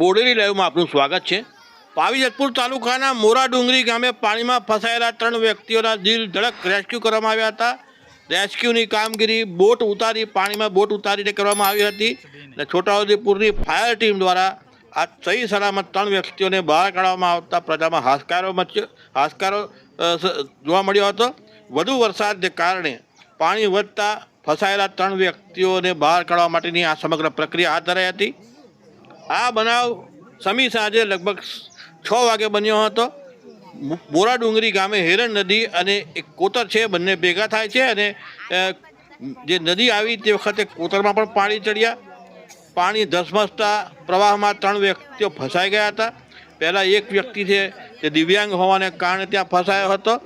બોડેલી લાઈવમાં આપનું સ્વાગત છે. પાવીજતપુર તાલુકાના મોરા ડુંગરી ગામે પાણીમાં ફસાયેલા ત્રણ વ્યક્તિઓના દિલ ધડક રેસ્ક્યુ કરવામાં આવ્યા હતા. રેસ્ક્યુની કામગીરી બોટ ઉતારી, પાણીમાં બોટ ઉતારીને કરવામાં આવી હતી અને છોટાઉદેપુરની ફાયર ટીમ દ્વારા આ સહી સલામત ત્રણ વ્યક્તિઓને બહાર કાઢવામાં આવતા પ્રજામાં હાશકારો મચ્યો, હાશકારો જોવા મળ્યો હતો. વધુ વરસાદને કારણે પાણી વધતા ફસાયેલા ત્રણ વ્યક્તિઓને બહાર કાઢવા માટેની આ સમગ્ર પ્રક્રિયા હાથ ધરાઈ હતી. આ બનાવ સમી સાંજે લગભગ છ વાગે બન્યો હતો. મો- મોરા ડુંગરી ગામે હેરણ નદી અને એક કોતર છે, બંને ભેગા થાય છે અને જે નદી આવી તે વખતે કોતરમાં પણ પાણી ચડ્યા. પાણી ધસમસતા પ્રવાહમાં ત્રણ વ્યક્તિઓ ફસાઈ ગયા હતા. પહેલાં એક વ્યક્તિ છે, તે દિવ્યાંગ હોવાને કારણે ત્યાં ફસાયો હતો.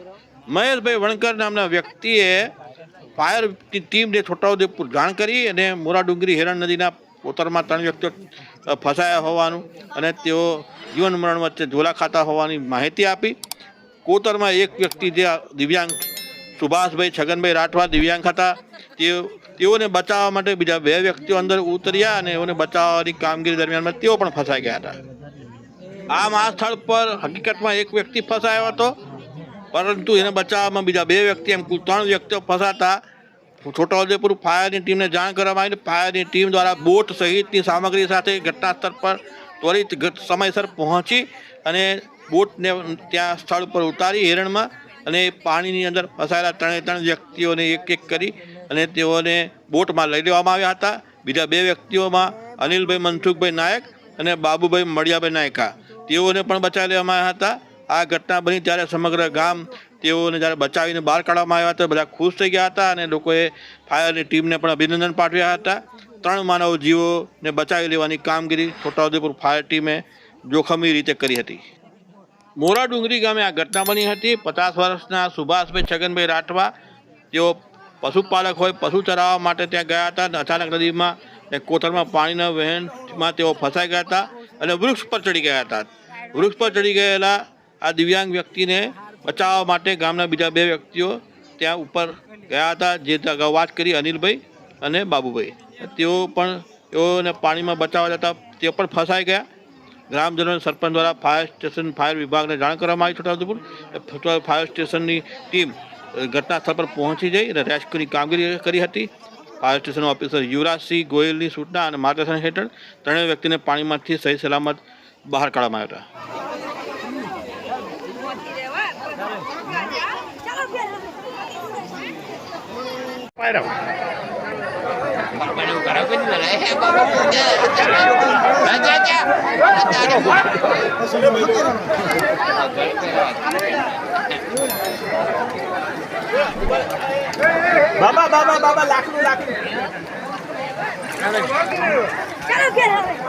મહેશભાઈ વણકર નામના વ્યક્તિએ ફાયરની ટીમને છોટાઉદેપુર જાણ કરી અને મોરા ડુંગરી હેરણ નદીના કોતરમાં ત્રણ વ્યક્તિઓ ફસાયા હોવાનું અને તેઓ જીવન મરણ વચ્ચે ઝોલા ખાતા હોવાની માહિતી આપી. કોતરમાં એક વ્યક્તિ જે દિવ્યાંગ સુભાષભાઈ છગનભાઈ રાઠવા દિવ્યાંગ હતા, તેઓ, તેઓને બચાવવા માટે બીજા બે વ્યક્તિઓ અંદર ઉતર્યા અને એઓને બચાવવાની કામગીરી દરમિયાનમાં તેઓ પણ ફસાઈ ગયા હતા. આમ આ સ્થળ પર હકીકતમાં એક વ્યક્તિ ફસાયો હતો, પરંતુ એને બચાવવામાં બીજા બે વ્યક્તિ એમ કુલ ત્રણ વ્યક્તિઓ ફસાતા છોટાઉદેપુર ફાયરની ટીમને જાણ કરવામાં આવી ફાયરની ટીમ દ્વારા બોટ સહિતની સામગ્રી સાથે ઘટના સ્થળ પર ત્વરિત સમયસર પહોંચી અને બોટને ત્યાં સ્થળ પર ઉતારી હેરણમાં અને પાણીની અંદર ફસાયેલા ત્રણે ત્રણ વ્યક્તિઓને એક એક કરી અને તેઓને બોટમાં લઈ લેવામાં આવ્યા હતા. બીજા બે વ્યક્તિઓમાં અનિલભાઈ મનસુખભાઈ નાયક અને બાબુભાઈ મળિયાભાઈ નાયકા. તેઓને પણ બચાવી લેવામાં આવ્યા હતા. આ ઘટના બની ત્યારે સમગ્ર ગામ તેઓને જ્યારે બચાવીને બહાર કાઢવામાં આવ્યા હતા, બધા ખુશ થઈ ગયા હતા અને લોકોએ ફાયરની ટીમને પણ અભિનંદન પાઠવ્યા હતા. ત્રણ માનવ જીવોને બચાવી લેવાની કામગીરી છોટાઉદેપુર ફાયર ટીમે જોખમી રીતે કરી હતી. મોરા ડુંગરી ગામે આ ઘટના બની હતી. પચાસ વર્ષના સુભાષભાઈ છગનભાઈ રાઠવા તેઓ પશુપાલક હોય, પશુ ચરાવવા માટે ત્યાં ગયા હતા અને અચાનક નદીમાં કોથળમાં પાણીના વહેણમાં તેઓ ફસાઈ ગયા હતા અને વૃક્ષ પર ચડી ગયા હતા. વૃક્ષ પર ચડી ગયેલા આ દિવ્યાંગ વ્યક્તિને બચાવવા માટે ગામના બીજા બે વ્યક્તિઓ ત્યાં ઉપર ગયા હતા. જે અગાઉ વાત કરી અનિલભાઈ અને બાબુભાઈ. તેઓ પણ તેઓને પાણીમાં બચાવવા જતા તે પણ ફસાઈ ગયા. ગ્રામજનો સરપંચ દ્વારા ફાયર સ્ટેશન, ફાયર વિભાગને જાણ કરવામાં આવી છોટાઉદેપુર. છોટા- ફાયર સ્ટેશનની ટીમ ઘટના સ્થળ પર પહોંચી જઈ અને રેસ્ક્યુની કામગીરી કરી હતી. ફાયર સ્ટેશન ઓફિસર યુવરાજસિંહ ગોયલની સૂચના અને માર્ગદર્શન હેઠળ ત્રણેય વ્યક્તિને પાણીમાંથી સહી સલામત બહાર કાઢવામાં આવ્યા હતા. quay đầu. Mặt mày đâu cả đâu cái này lại heo bao đâu nha đã cha cha đã cha đâu quá Baba baba baba laknu laknu Chalo kya hai